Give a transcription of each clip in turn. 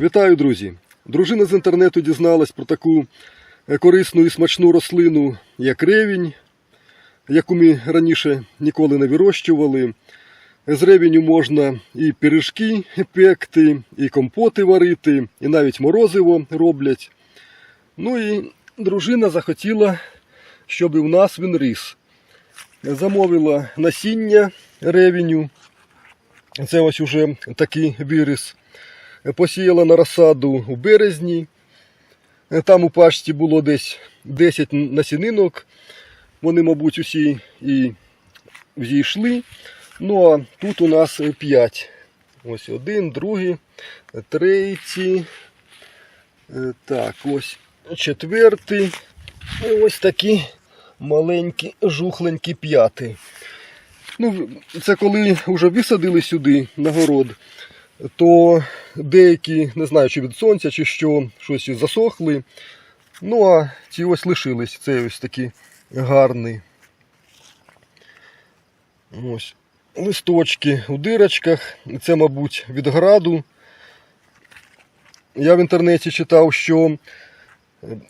Вітаю, друзі! Дружина з інтернету дізналась про таку е, корисну і смачну рослину, як ревінь, яку ми раніше ніколи не вирощували. З ревіню можна і пиріжки пекти, і компоти варити, і навіть морозиво роблять. Ну і дружина захотіла, щоб в нас він ріс. Замовила насіння ревіню. Це ось уже такий виріс. Посіяла на розсаду у березні. Там у пачці було десь 10 насінинок. Вони, мабуть, усі і взійшли. Ну а тут у нас 5. Ось один, другий, третій. Е, Так, ось четвертий. І ось такі маленькі, жухленькі п'ятий. Ну, це коли вже висадили сюди на город, то деякі, не знаю, чи від сонця, чи що, щось засохли. Ну, а ці ось лишились. Це ось такі гарні. Ось. Листочки у дирочках. Це, мабуть, від граду. Я в інтернеті читав, що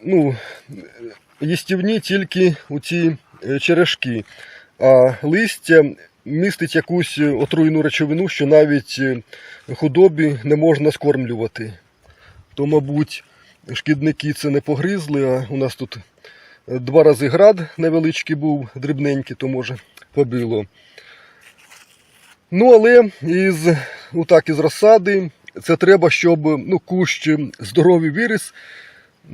ну, їстівні тільки у ці е, черешки, а листя містить якусь отруйну речовину, що навіть е, худобі не можна скормлювати. То, мабуть, шкідники це не погризли, а у нас тут два рази град невеличкий був, дрібненький, то може побило. Ну, але із, отак, із розсади це треба, щоб ну, кущ здоровий виріс.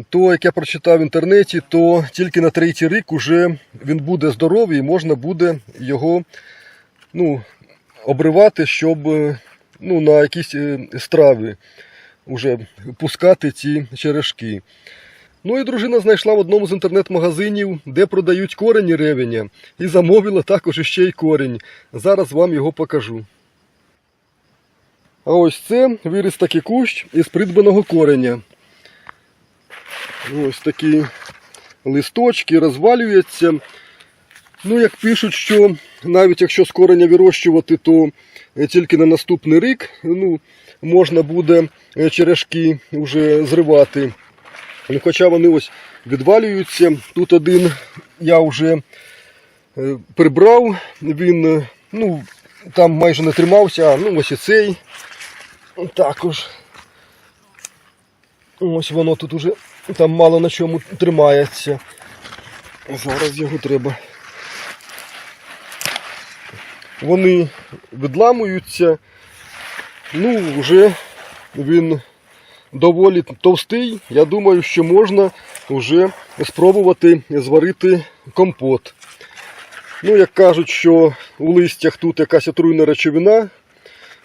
То, як я прочитав в інтернеті, то тільки на третій рік уже він буде здоровий і можна буде його ну, обривати, щоб ну, на якісь е, страви вже пускати ці черешки. Ну і дружина знайшла в одному з інтернет-магазинів, де продають корені ревеня, і замовила також іще й корінь. Зараз вам його покажу. А ось це виріс такий кущ із придбаного кореня. Ось такі листочки розвалюються. Ну, як пишуть, що навіть якщо з кореня вирощувати, то тільки на наступний рік ну, можна буде черешки вже зривати. Ну, Хоча вони ось відвалюються. Тут один я вже е, прибрав, він е, ну, там майже не тримався, а ну, ось і цей також. Ось воно тут уже там мало на чому тримається. Зараз його треба. Вони відламуються. Ну, вже він доволі товстий. Я думаю, що можна вже спробувати зварити компот. Ну, як кажуть, що у листях тут якась отруйна речовина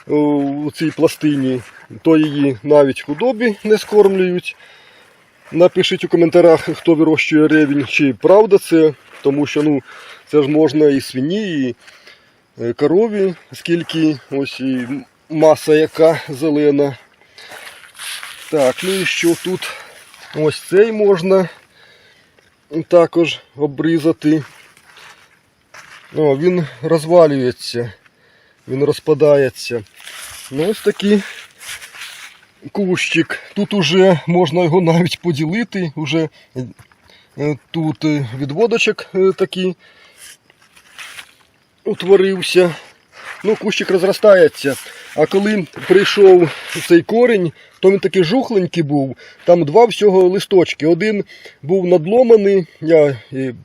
у цій пластині, то її навіть худобі не скормлюють. Напишіть у коментарях, хто вирощує ревінь, чи правда це, тому що ну, це ж можна і свині, і корові, скільки ось і маса яка зелена. Так, ну і що тут? Ось цей можна також обрізати. О, він розвалюється, він розпадається. Ну, ось такий кущик. Тут уже можна його навіть поділити. Уже е, тут е, відводочок е, такий утворився. Ну, кущик розростається. А коли прийшов цей корінь, то він такий жухленький був. Там два всього листочки. Один був надломаний, я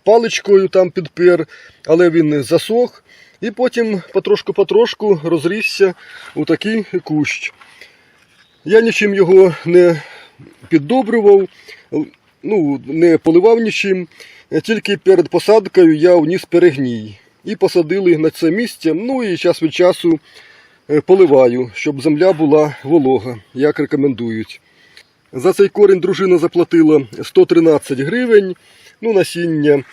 паличкою там підпер, але він засох. І потім потрошку-потрошку розрісся у такий кущ. Я нічим його не піддобрював, ну, не поливав нічим. Тільки перед посадкою я вніс перегній. І посадили на це місце. Ну і час від часу е, поливаю, щоб земля була волога, як рекомендують. За цей корінь дружина заплатила 113 гривень. Ну, насіння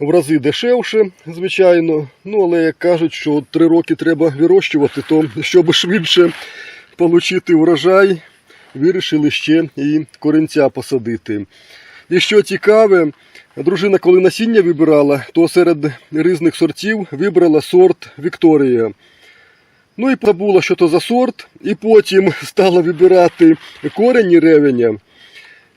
в рази дешевше, звичайно. Ну, але як кажуть, що 3 роки треба вирощувати, то щоб швидше отримати урожай, вирішили ще і корінця посадити. І що цікаве, дружина, коли насіння вибирала, то серед різних сортів вибрала сорт Вікторія. Ну і пробула, що то за сорт, і потім стала вибирати корені ревеня.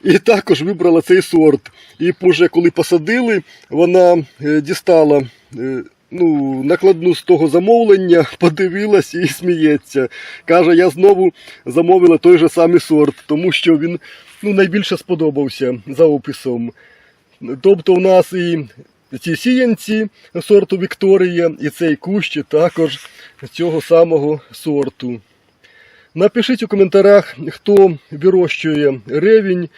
І також вибрала цей сорт. І вже коли посадили, вона е, дістала е, ну, накладну з того замовлення, подивилась і сміється. Каже, я знову замовила той же самий сорт, тому що він ну, найбільше сподобався за описом. Тобто, у нас і ці сіянці сорту Вікторія, і цей кущ також цього самого сорту. Напишіть у коментарях, хто вирощує ревінь,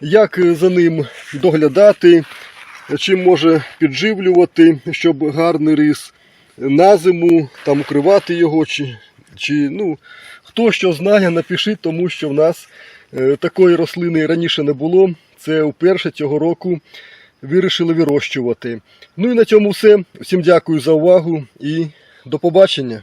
як за ним доглядати, чим може підживлювати, щоб гарний ріс на зиму, там укривати його, чи, чи ну, хто що знає, напишіть, тому що в нас е, такої рослини раніше не було. Це вперше цього року вирішили вирощувати. Ну і на цьому все. Всім дякую за увагу і до побачення.